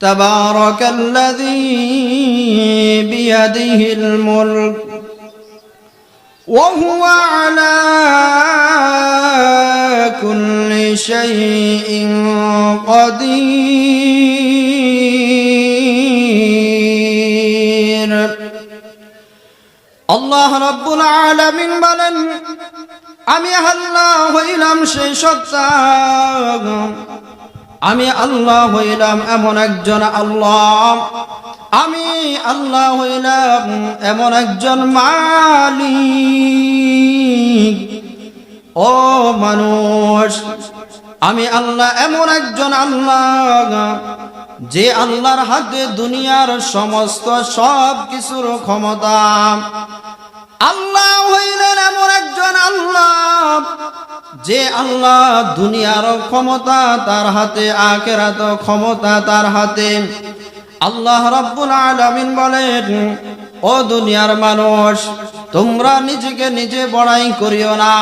تبارك الذي بيده الملك وهو على كل شيء قدير আল্লাহ রব্বুল আলামিন বলেন আমি আল্লাহ হইলাম সেই সত্তা আমি আল্লাহ হইলাম এমন একজন আল্লাহ। আমি আল্লাহ হইলাম এমন একজন মালিক। ও মানুষ, আমি আল্লাহ এমন একজন আল্লাহ যে আল্লাহর হাতে দুনিয়ার সমস্ত সব কিছুর ক্ষমতা আল্লাহ হইলেন এমন একজন আল্লাহ যে আল্লাহ দুনিয়ার ক্ষমতা তার হাতে, আখেরাত ক্ষমতা তার হাতে। আল্লাহ রাব্বুল আলামিন বলেন, ও দুনিয়ার মানুষ, তোমরা নিজেকে নিজে বড়াই করিও না,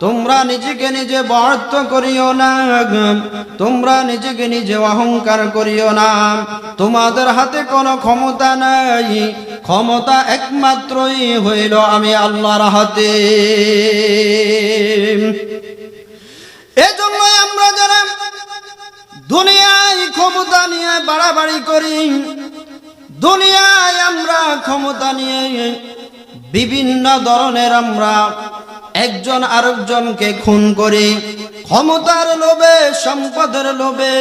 তোমরা নিজেকে নিজে বর্ত করিও না, তোমরা নিজেকে নিজে অহংকার করিও না। তোমাদের হাতে কোনো ক্ষমতা নাই ক্ষমতা একমাত্রই হইল আমি আল্লাহর হাতে। এজন্যই আমরা যারা দুনিয়ায় ক্ষমতা নিয়ে বাড়াবাড়ি করি, দুনিয়ায় আমরা ক্ষমতা নিয়ে বিভিন্ন ধরনের আমরা একজন আরেকজনকে খুন করি ক্ষমতার লোভে সম্পদের লোভে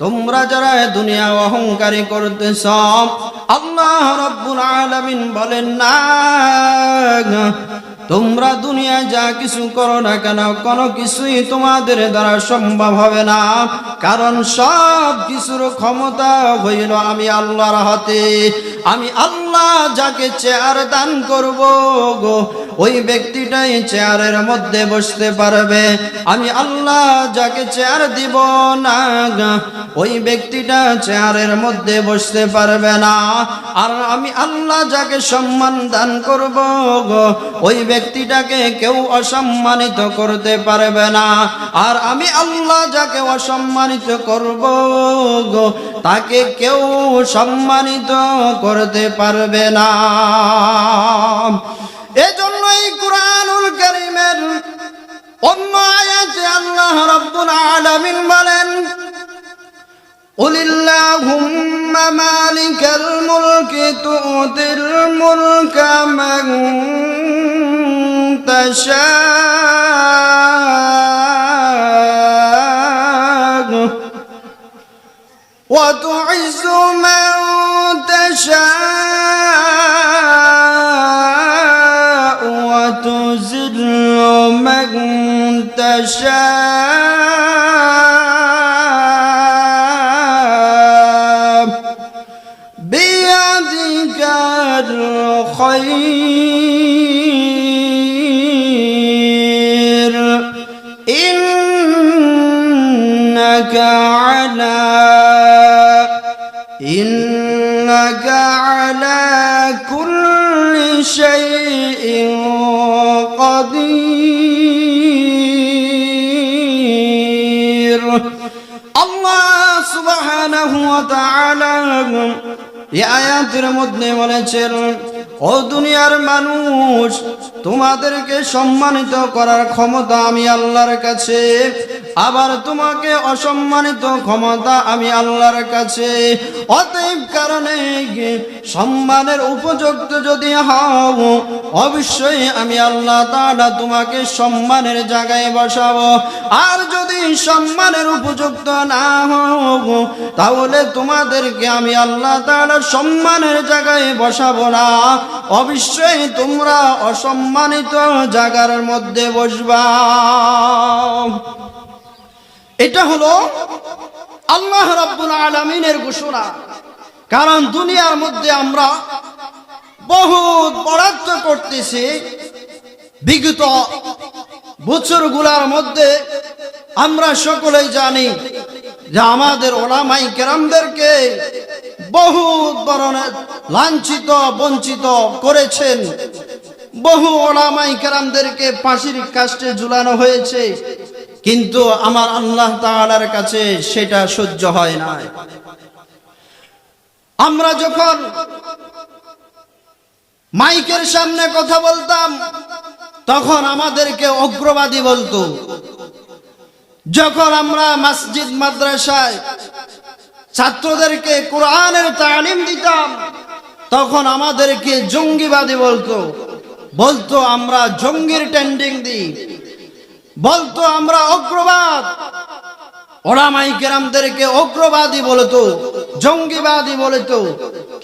তোমরা যারা দুনিয়া অহংকারী করতেছ আল্লাহ রব্বুল আলামিন বলেন না তোমরা দুনিয়ায় যা কিছু করো না কেন, কোনো কিছুই তোমাদের দ্বারা সম্ভব হবে না। কারণ সব কিছুর ক্ষমতা হইল আমি আল্লাহর হাতে। আমি আল্লাহ যাকে চেয়ার দান করব গো, ওই ব্যক্তিটাই চেয়ারের মধ্যে বসতে পারবে। আমি আল্লাহ যাকে চেয়ার দিব না ওই ব্যক্তিটা চেয়ারের মধ্যে বসতে পারবে না। আর আমি আল্লাহ যাকে সম্মান দান করব গো, ওই ব্যক্তিটাকে কেউ অসম্মানিত করতে পারবে না। আর আমি আল্লাহ যাকে অসম্মানিত করব তাকে কেউ সম্মানিত করতে পারবে না। এজন্যই কোরআনুল কারীমের অন্য আয়াতে আল্লাহ রাব্বুল আলামিন বলেন قل اللهم مالك الملك تؤتي الملك من تشاء وتعز من تشاء على كل شيء قدير الله سبحانه وتعالى এই আয়াতের মধ্যে বলেছেন ও দুনিয়ার মানুষ তোমাদেরকে সম্মানিত করার ক্ষমতা আমি আল্লাহর কাছে আবার তোমাকে অসম্মানিত ক্ষমতা আমি আল্লাহর কাছে, অতএব কারণে সম্মানের উপযুক্ত যদি হও, অবশ্যই আমি আল্লাহ তাআলা তোমাকে সম্মানের জায়গায় বসাবো। আর যদি সম্মানের উপযুক্ত না হও, তাহলে তোমাদেরকে আমি আল্লাহ তাআলা সম্মানের জায়গায় বসাবো না। অবশ্যই তোমরা অসম্মানিত জায়গার মধ্যে বসবা। এটা হলো আল্লাহ রাব্বুল আলামিনের ঘোষণা। কারণ দুনিয়ার মধ্যে আমরা বহুত বরাদ্দ করতেছি। বিগত বছরগুলার মধ্যে আমরা সকলেই জানি যে আমাদের ওলামাই কেরামদেরকে বহুত ধরনের লাঞ্ছিত, বঞ্চিত করেছেন। বহু ওলামাই কেরামদেরকে ফাঁসির কাষ্টে ঝুলানো হয়েছে। কিন্তু আমার আল্লাহ তাআলার কাছে সেটা সহ্য হয় না। আমরা যখন মাইকের সামনে কথা বলতাম, তখন আমাদেরকে অগ্রবাদী বলতো। যখন আমরা মসজিদ, মাদ্রাসায় ছাত্রদেরকে কোরআনের তালিম দিতাম, তখন আমাদেরকে জঙ্গিবাদী বলতো। বলতো, আমরা জঙ্গির ট্রেন্ডিং দিই। বলতো, আমরা অগ্রবাদ ওলামাই কেরামদেরকে অগ্রবাদী বলতো, জঙ্গিবাদী বলতো।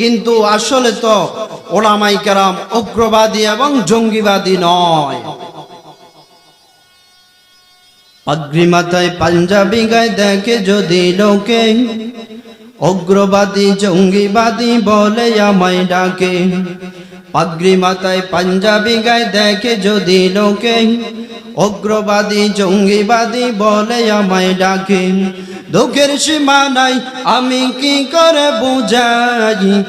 কিন্তু আসলে তো ওলামাই কেরাম অগ্রবাদী এবং জঙ্গিবাদী নয়। পাগড়ি মাথায় পাঞ্জাবি গায়ে দেখে যদি লোকে অগ্রবাদী জঙ্গিবাদী বলে আমায় ডাকে। পাগড়ি মাথায় পাঞ্জাবি গায়ে দেখে যদি লোকে অগ্রবাদী, জঙ্গিবাদী বলে আমায় ডাকে। দুঃখের সীমা নাই, আমি কি করে বুঝাই?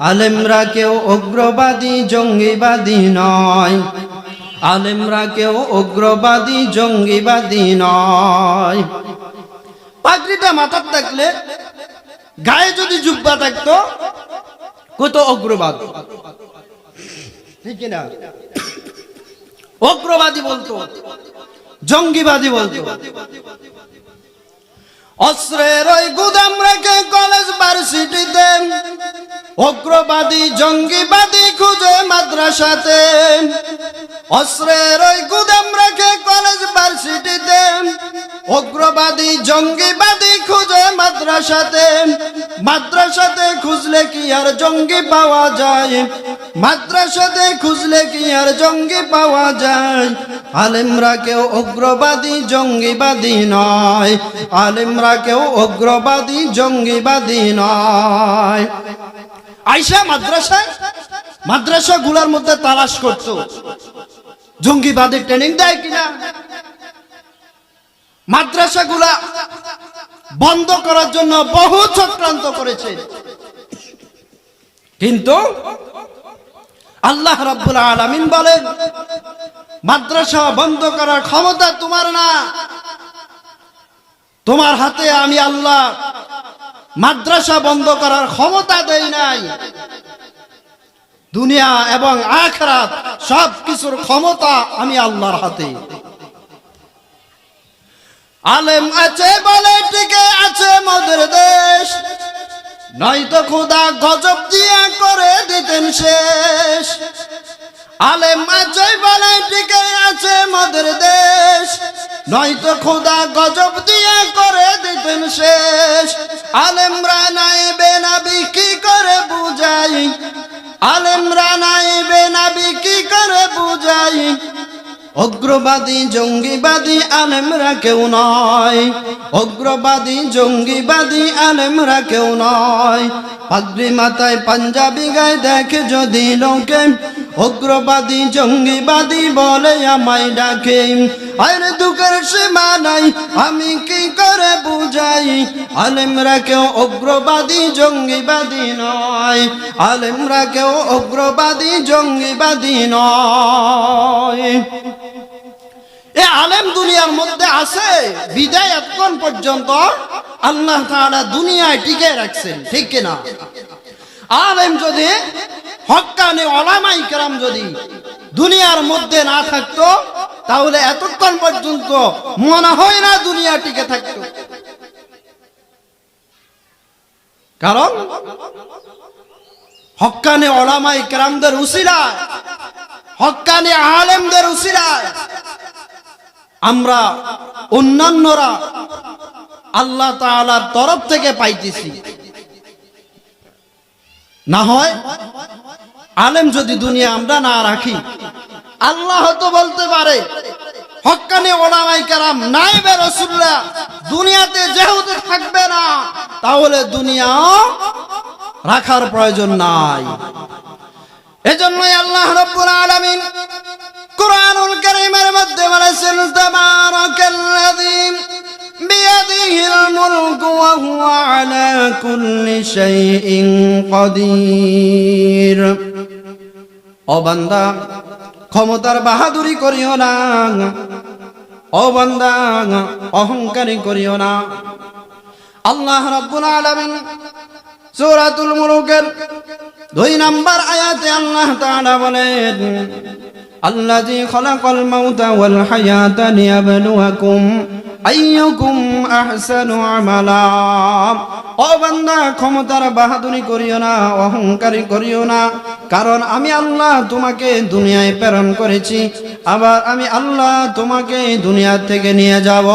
আলেমরা কেউ অগ্রবাদী, জঙ্গিবাদী নয়। আলেমরা কেউ অগ্রবাদী, জঙ্গিবাদী নয়। পাগড়িটা মাথার থাকলে, গায়ে যদি জুব্বা থাকতো, কত অগ্রবাদ। ঠিক না অগ্রবাদী বলতো জঙ্গিবাদী বলতো। অস্ত্রের ওই গুদাম রেখে কলেজ ভার্সিটিতে অগ্রবাদী জঙ্গিবাদী খুঁজে মাদ্রাসাতে। অস্ত্রের ওই গুদাম রেখে কলেজ ভার্সিটিতে অগ্রবাদী জঙ্গিবাদী খুঁজে মাদ্রাসাতে। মাদ্রাসাতে খুঁজলে কি আর জঙ্গি পাওয়া যায়? মাদ্রাসাতে খুঁজলে কি আর জঙ্গি পাওয়া যায়? আলেমরা কেউ অগ্রবাদী জঙ্গিবাদী নয়। আলেমরা কেউ অগ্রবাদী জঙ্গিবাদী নয়। আইসা মাদ্রাসায় মাদ্রাসা গুলার মধ্যে তালাশ করত। জঙ্গিবাদী ট্রেনিং দেয় কিনা? মাদ্রাসা গুলা বন্ধ করার জন্য বহু চক্রান্ত করেছে। কিন্তু আল্লাহ রাব্বুল আলামিন বলেন, মাদ্রাসা বন্ধ করার ক্ষমতা তোমার না। তোমার হাতে আমি আল্লাহ মাদ্রাসা বন্ধ করার ক্ষমতা দেয় নাই। দুনিয়া এবং আখরাত সব কিছুর ক্ষমতা আমি আল্লাহর হাতে। আলেম আছে বলে টিকে আছে মদের দেশ। নয়তো খুদা গজব দিয়া করে দিতেন শেষ। আলেম আছে বলে টিকে আছে মদের দেশ। নয়তো খুদা গজব দিয়া করে দিতেন শেষ। আলেমরা নাইবে নাবি কি করে বুঝাই? আলেমরা নাইবে নাবি কি করে বুঝাই? অগ্রবাদী, জঙ্গিবাদী আলেমরা কেউ নয়। অগ্রবাদী, জঙ্গিবাদী আলেমরা কেউ নয়। পাগড়ি মাথায় পাঞ্জাবি গায়ে দেখে যদি লোকে অগ্রবাদী জঙ্গিবাদী বলে আমায় ডাকে। আরে দুঃখের সীমা নাই, আমি কি করে বুঝাই? আলেমরা কেউ অগ্রবাদী জঙ্গিবাদী নয়। আলেমরা কেউ অগ্রবাদী জঙ্গিবাদী নয়। এ আলেম দুনিয়ার মধ্যে আছে বিদায় এতক্ষণ পর্যন্ত? আল্লাহ তাআলা দুনিয়ায় টিকে রাখছেন, ঠিক কিনা? আলেম যদি হক্কানে ওলামাই কেরাম যদি দুনিয়ার মধ্যে না থাকতো, তাহলে এতক্ষণ পর্যন্ত মনে হয় না দুনিয়া টিকে থাকতো। কারণ হক্কানে ওলামাই কেরামদের উসিলায় হক্কানে আলেমদের উসিলায় আমরা অন্যান্যরা আল্লাহ তাআলার তরফ থেকে পাইতেছি। না হয়? আলেম যদি দুনিয়া আমরা না রাখি, আল্লাহ তো বলতে পারে হক্কানি ওলামাই কারাম নাইবে রসুল্লাহ দুনিয়াতে যেহেতু থাকবে না, তাহলে দুনিয়াও রাখার প্রয়োজন নাই। এজন্যই আল্লাহ রব্বুল আলামিন কুরআনুল কারীমের মধ্যে বলেছেন, তাবারাকাল্লাযী বিয়াদিহিল মুলকু ওয়া হুয়া আলা কুল্লি শাইইন কাদির। ও বান্দা, ক্ষমতার বাহাদুরি করিও না। ও বান্দা, অহংকারী করিও না। আল্লাহ রাব্বুল আলামিন সূরাতুল মুলুকের দুই নাম্বার আয়াতে আল্লাহ তাআলা বলেন, আল্লাযী খালাকাল মাউতা ওয়াল হায়াতা লিয়াবলুয়াকুম আইয়ুকুম আহসানু আমালা। ও বান্দা, ক্ষমতার বাহাদুরি করিও না, অহংকারী করিও না। কারণ আমি আল্লাহ তোমাকে দুনিয়ায় প্রেরণ করেছি, আবার আমি আল্লাহ তোমাকে দুনিয়া থেকে নিয়ে যাব।